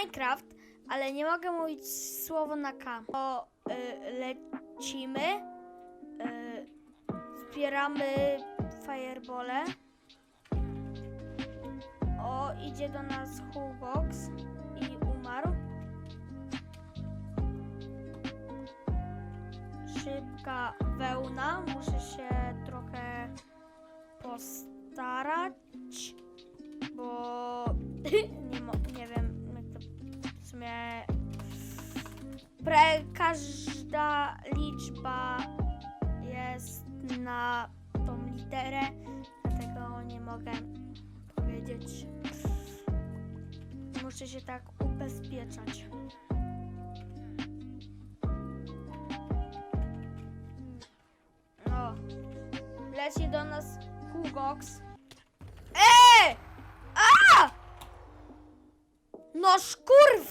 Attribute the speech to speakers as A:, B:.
A: Minecraft, ale nie mogę mówić słowo na K. O, y, lecimy, y, zbieramy firebole. O, idzie do nas Hugox i umarł. Szybka wełna, muszę się trochę postarać, bo sumie. Pre, każda liczba jest na tą literę, dlatego nie mogę powiedzieć. Muszę się tak ubezpieczać. O, leci do nas Hugox. Eee! A! No szkurw!